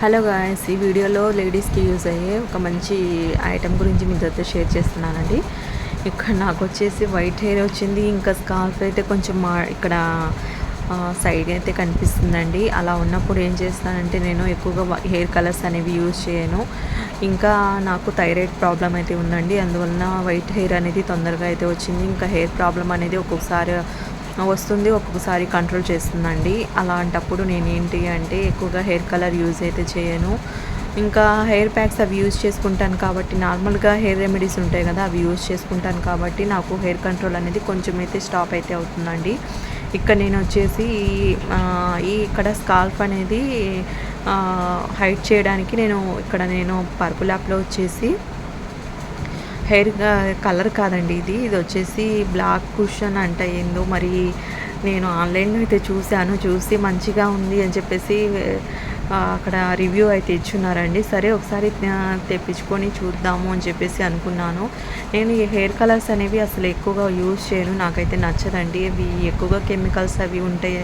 Hello guys ఈ వీడియోలో లేడీస్కి యూజ్ అయ్యే ఒక మంచి ఐటెం గురించి మీతో షేర్ చేస్తున్నానండి. ఇక్కడ నాకు వచ్చేసి వైట్ హెయిర్ వచ్చింది ఇంకా స్కార్ఫ్ అయితే కొంచెం మా ఇక్కడ సైడ్ అయితే కనిపిస్తుందండి. అలా ఉన్నప్పుడు ఏం చేస్తానంటే నేను ఎక్కువగా హెయిర్ కలర్స్ అనేవి యూజ్ చేయను. ఇంకా నాకు థైరాయిడ్ ప్రాబ్లం అయితే ఉందండి అందువలన వైట్ హెయిర్ అనేది తొందరగా అయితే వచ్చింది. ఇంకా హెయిర్ ప్రాబ్లం అనేది ఒక్కొక్కసారి వస్తుంది ఒక్కొక్కసారి కంట్రోల్ చేస్తుందండి. అలాంటప్పుడు నేను ఏంటి అంటే ఎక్కువగా హెయిర్ కలర్ యూజ్ అయితే చేయను. ఇంకా హెయిర్ ప్యాక్స్ అవి యూజ్ చేసుకుంటాను కాబట్టి నార్మల్గా హెయిర్ రెమెడీస్ ఉంటాయి కదా అవి యూజ్ చేసుకుంటాను కాబట్టి నాకు హెయిర్ కంట్రోల్ అనేది కొంచెం అయితే స్టాప్ అయితే అవుతుందండి. ఇక్కడ నేను వచ్చేసి ఈ ఇక్కడ స్కాల్ఫ్ అనేది హైట్ చేయడానికి నేను ఇక్కడ నేను పర్పుల్ యాప్లో వచ్చేసి హెయిర్ కలర్ కాదండి ఇది. ఇది వచ్చేసి బ్లాక్ కుషన్ అంట ఏందో. మరి నేను ఆన్లైన్లో అయితే చూశాను. చూసి మంచిగా ఉంది అని చెప్పేసి అక్కడ రివ్యూ అయితే ఇచ్చున్నారండి సరే ఒకసారి తెప్పించుకొని చూద్దాము అని చెప్పేసి అనుకున్నాను. నేను ఈ హెయిర్ కలర్స్ అనేవి అసలు ఎక్కువగా యూజ్ చేయను. నాకైతే నచ్చదండి. అవి ఎక్కువగా కెమికల్స్ అవి ఉంటాయి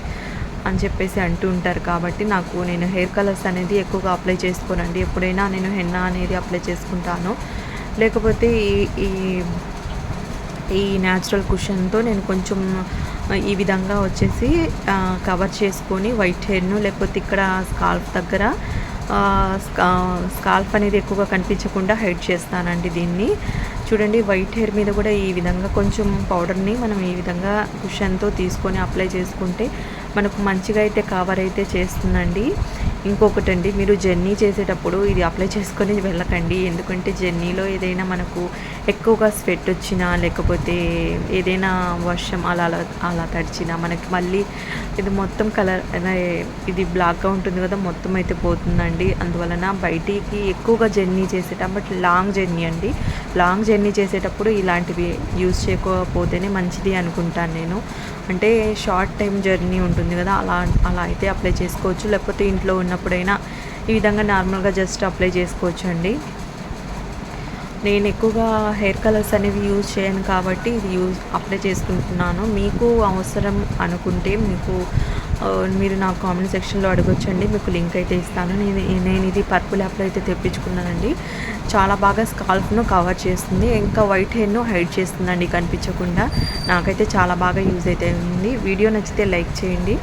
అని చెప్పేసి అంటూ ఉంటారు. కాబట్టి నాకు నేను హెయిర్ కలర్స్ అనేది ఎక్కువగా అప్లై చేసుకోనండి. ఎప్పుడైనా నేను హెన్నా అనేది అప్లై చేసుకుంటాను. లేకపోతే ఈ ఈ న్యాచురల్ కుషన్తో నేను కొంచెం ఈ విధంగా వచ్చేసి కవర్ చేసుకొని వైట్ హెయిర్ను లేకపోతే ఇక్కడ స్కాల్ఫ్ దగ్గర స్కాల్ఫ్ అనేది ఎక్కువగా కనిపించకుండా హైడ్ చేస్తానండి దీన్ని. చూడండి వైట్ హెయిర్ మీద కూడా ఈ విధంగా కొంచెం పౌడర్ని మనం ఈ విధంగా కుషన్తో తీసుకొని అప్లై చేసుకుంటే మనకు మంచిగా అయితే కవర్ అయితే చేస్తుందండి. ఇంకొకటి అండి మీరు జర్నీ చేసేటప్పుడు ఇది అప్లై చేసుకొని వెళ్ళకండి. ఎందుకంటే జర్నీలో ఏదైనా మనకు ఎక్కువగా స్వెట్ వచ్చినా లేకపోతే ఏదైనా వర్షం అలా అలా అలా తడిచినా మనకి మళ్ళీ ఇది మొత్తం కలర్ ఇది బ్లాక్గా ఉంటుంది కదా మొత్తం అయితే పోతుందండి. అందువలన బయటికి ఎక్కువగా జర్నీ చేసేటప్పుడు లాంగ్ జర్నీ అండి. లాంగ్ జర్నీ చేసేటప్పుడు ఇలాంటివి యూజ్ చేయకపోతేనే మంచిది అనుకుంటాను నేను. అంటే షార్ట్ టైం జర్నీ ఉంటుంది కదా అలా అలా అయితే అప్లై చేసుకోవచ్చు. లేకపోతే ఇంట్లో ఉన్న ఉన్నప్పుడైనా ఈ విధంగా నార్మల్గా జస్ట్ అప్లై చేసుకోవచ్చు అండి నేను ఎక్కువగా హెయిర్ కలర్స్ అనేవి యూజ్ చేయను కాబట్టి ఇది యూజ్ అప్లై చేసుకుంటున్నాను. మీకు అవసరం అనుకుంటే మీకు మీరు నా కామెంట్ సెక్షన్లో అడగొచ్చండి. మీకు లింక్ అయితే ఇస్తాను. నేను నేను ఇది పర్పుల్ యాప్లో అయితే తెప్పించుకున్నానండి. చాలా బాగా స్కాల్ఫ్ను కవర్ చేస్తుంది. ఇంకా వైట్ హెయిర్ను హైడ్ చేస్తుందండి కనిపించకుండా. నాకైతే చాలా బాగా యూజ్ అయితే ఉంది వీడియో నచ్చితే లైక్ చేయండి.